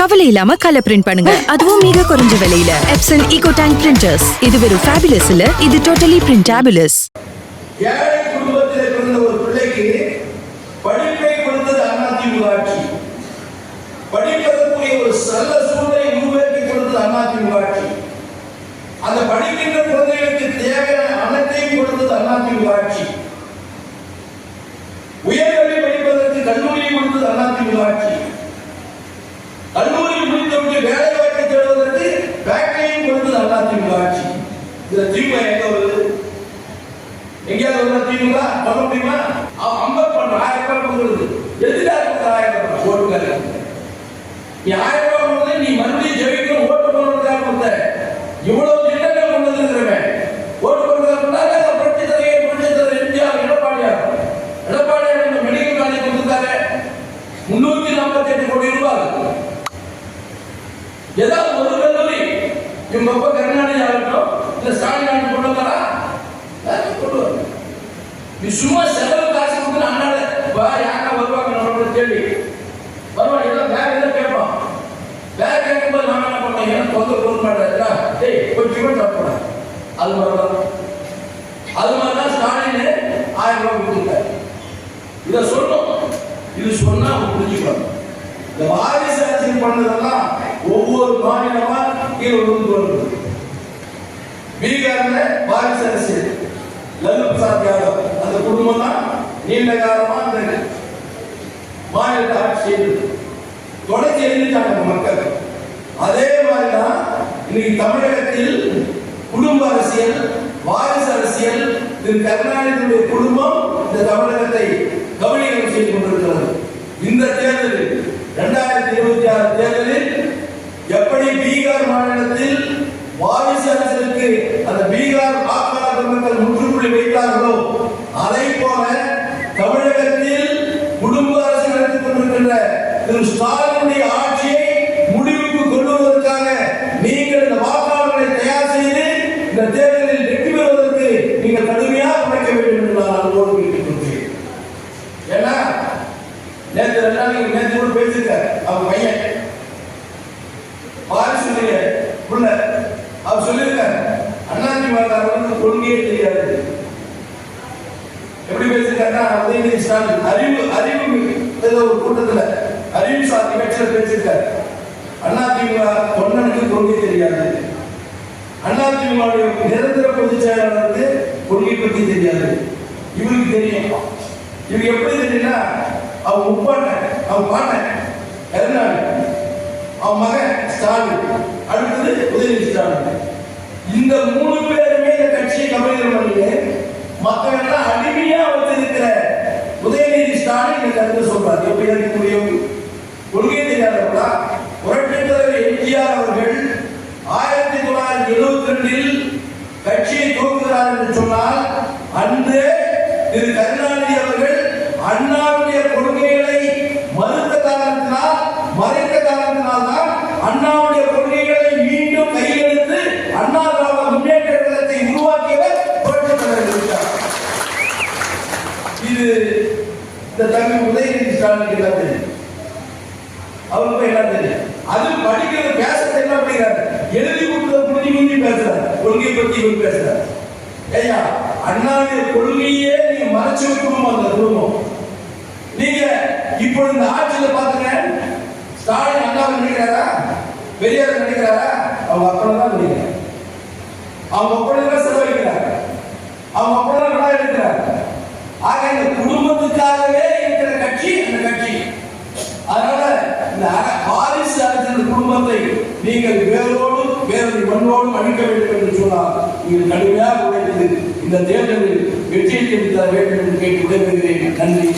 கவலை இல்லாம colour print பண்ணுங்க. அதுவும் மிக குறைஞ்ச விலையில. எப்சன் ஈகோ டேங்க் பிரிண்டர்ஸ் இது வெறும் ஃபேபுலஸ் இல்ல இது டோட்டலி பிரிண்டாபுலஸ் ஏழை குடும்பத்தில் பிறந்த ஒரு பிள்ளைக்கு படிப்பை கொடுத்தது அதிமுக ஆட்சி. படிப்பதற்குரிய ஒரு நல்ல சூழலை உருவாக்கி கொடுத்தது அதிமுக ஆட்சி. அந்த படிப்பின் கொடுத்தது அதிமுக ஆட்சி கல்லூரி முடித்தவருக்கு வேலை வாய்ப்பை தேடுவதற்கு ஃபேக்டரியும் கொடுத்தது அதிமுக ஆட்சி இதுல திமுக எங்க வருது? எங்கேயாவது வருது திமுக பண்ண முடியுமா? அவன் அம்பர் பண்ற ஆயிரம் ரூபாய் கொடுக்குறது எதுக்காக இருக்கிற ஆயிரம் ரூபாய் ஓட்டுக்காக நீ ஆயிரம் ரூபாய் கொடுத்து நீ மறுபடியும் ஜெயிக்கணும் ஓட்டு போடுறதுக்காக கொடுத்த? இவ்வளவு திட்டங்கள் கொண்டு வந்திருக்கிறவன் ஓட்டு போடுறதுக்காக புரட்சி தலைவர் புரட்சி தலைவர் எம்ஜிஆர் எடப்பாடியார் எடப்பாடியார் இந்த மெடிக்கல் காலேஜ் கொடுத்தாரு முன்னூத்தி நாற்பத்தி எட்டு கோடி ரூபாய் ஏதாவது ஒரு கல்லூரி இவங்க அப்பா கருணாநிதி ஆகட்டும் இல்ல ஸ்டாலின் ஆகட்டும் கொண்டு வந்தாரா? கொண்டு வரல. நீ சும்மா செலவு காசு கொடுத்து அண்ணா வா யாரா வருவாங்க நம்மளோட கேள்வி வருவாங்க எல்லாம் வேற எதாவது கேட்பான். வேற கேட்கும்போது நான் என்ன பண்ணேன் எனக்கு தொந்தரவு கொடுக்க மாட்டேன் டேய் போய் டிக்கெட் சாப்பிட அது மாதிரி அது மாதிரி தான் ஸ்டாலின் ஆயிரம் ரூபாய் கொடுத்துருக்காரு. இதை சொன்னோம் இது சொன்னா அவங்க புரிஞ்சுக்கணும். இந்த வாரிசு அரசியல் பண்ணதெல்லாம் ஒவ்வொரு மாநிலமா கீழே விழுந்து வருது பீகார்ல வாரிசு அரசியல் லல்லு பிரசாத் யாதவ். அந்த குடும்பம் தான் நீண்ட காலமா அந்த மாநிலத்தை ஆட்சி செய்தது. தொடர்ச்சி எழுதிட்டாங்க மக்கள். அதே மாதிரி தான் இன்னைக்கு தமிழகத்தில் குடும்ப அரசியல் வாரிசு அரசியல் திரு கருணாநிதியுடைய குடும்பம் இந்த தமிழகத்தை கவனியம் செய்து கொண்டிருக்கிறது. இந்த தேர்தலில் இரண்டாயிரத்தி இருபத்தி ஆறு தேர்தலில் எப்படி பீகார் மாநிலத்தில் வாரிசு அரசியலுக்கு அந்த பீகார் வாக்காளர் மக்கள் முற்றுப்புள்ளி வைத்தார்களோ அதை போல தமிழகத்தில் குடும்ப அரசு நடத்திக் கொண்டிருக்கின்ற திரு ஸ்டாலினுடைய ஆட்சியை முடிவுக்கு கொண்டு வருவதற்காக நீங்கள் இந்த வாக்காளர்களை தயார் செய்து இந்த தேர்தலில் வெற்றி பெறுவதற்கு நீங்கள் கடுமையாக உழைக்க வேண்டும் என்று நான் அன்போடு கேட்டுக்கொள்கிறேன் ஏன்னா நேற்று ரெண்டு நாளைக்கு நேற்று கூட பேசியிருக்காரு அவங்க பையன். வாரிசுடைய உள்ள அவர் சொல்லியிருக்காரு அதிமுக வந்து கொள்கையே தெரியாது. எப்படி பேசியிருக்காருன்னா உதயநிதி ஸ்டாலின் அறிவு அறிவு ஏதோ ஒரு கூட்டத்துல அறிவு சார் நிகழ்ச்சியில் பேசியிருக்காரு. அதிமுக தொண்டனுக்கு கொள்கை தெரியாது. அதிமுக நிரந்தர பொதுச் செயலாளருக்கு கொள்கை பற்றி தெரியாது. இவருக்கு தெரியும். இவருக்கு எப்படி தெரியும்னா அவன் முப்பாட்ட அவன் பாட்டன் கருணாநிதி அவன் மகன் ஸ்டாலின். அடுத்தது உதயநிதி ஸ்டாலின். இந்த மூணு பேருமே இந்த கட்சியை கபலீகரம் பண்ணி மக்கள் எல்லாம் அடிமையா வச்சிருக்கிற உதயநிதி ஸ்டாலின் இந்த கருத்து சொல்றாரு. எப்படி எனக்கு முடியும் கொள்கை தெரியாதவர்களா புரட்சி தலைவர் எம்ஜிஆர் அவர்கள் ஆயிரத்தி தொள்ளாயிரத்தி எழுபத்தி ரெண்டில் கட்சியை துவங்குகிறார் என்று சொன்னால் அன்று திரு கருணாநிதி அவர்கள் அண்ணா புரட்சி இது இந்த தம்பி உதயநிதி ஸ்டாலினுக்கு எல்லாம் தெரியும்? அவருக்கு எல்லாம் தெரியும்? அது படிக்கிறது பேசுறது என்ன அப்படிங்கிறாரு எழுதி கொடுத்த புரிஞ்சு புரிஞ்சு பேசுறாரு கொள்கையை பத்தி இவர் பேசுறாரு. ஐயா அண்ணாவுடைய கொள்கையே நீங்க மறைச்சு வைக்கணும் அந்த குடும்பம்? நீங்க இப்போ இந்த ஆட்சியில பாத்துங்க. ஸ்டாலின் அண்ணாவை நினைக்கிறாரா? பெரியார் நினைக்கிறாரா? அவங்க அப்பா தான் நினைக்கிறார் அவங்க அப்படி தான் செலவழிக்கிறார் அவங்க அப்படி தான் விழா ஆக இந்த குடும்பத்துக்காகவே இருக்கிற கட்சி இந்த கட்சி. அதனால இந்த வாரிசு அரசின் குடும்பத்தை நீங்கள் வேரோடு வேறு மண்ணோடு அழிக்க வேண்டும் என்று சொன்னால் நீங்கள் கடுமையாக உழைத்து இந்த தேர்தலில் வெற்றியை தெரிவித்த வேண்டும் என்று கேட்டு விடைபெறுகிறேன் நன்றி.